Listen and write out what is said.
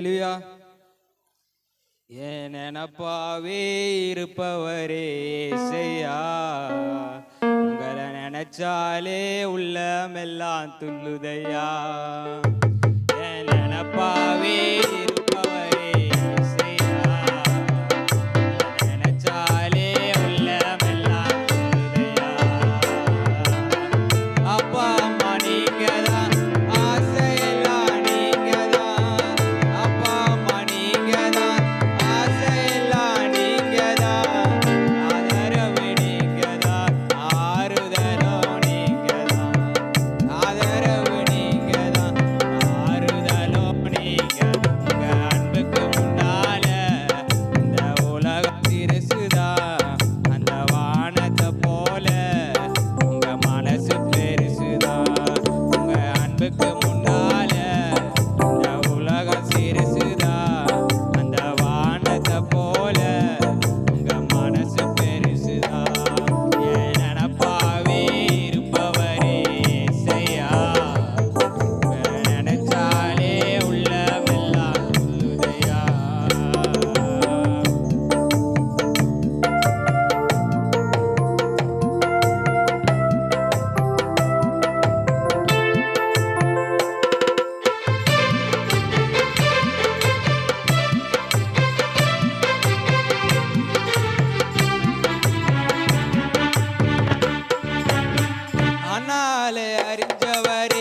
இல்லையா ஏன் இருப்பவரே செய்யா உங்களை நினைச்சாலே உள்ளமெல்லாம் துள்ளுதையா. ஏன் உடையவரே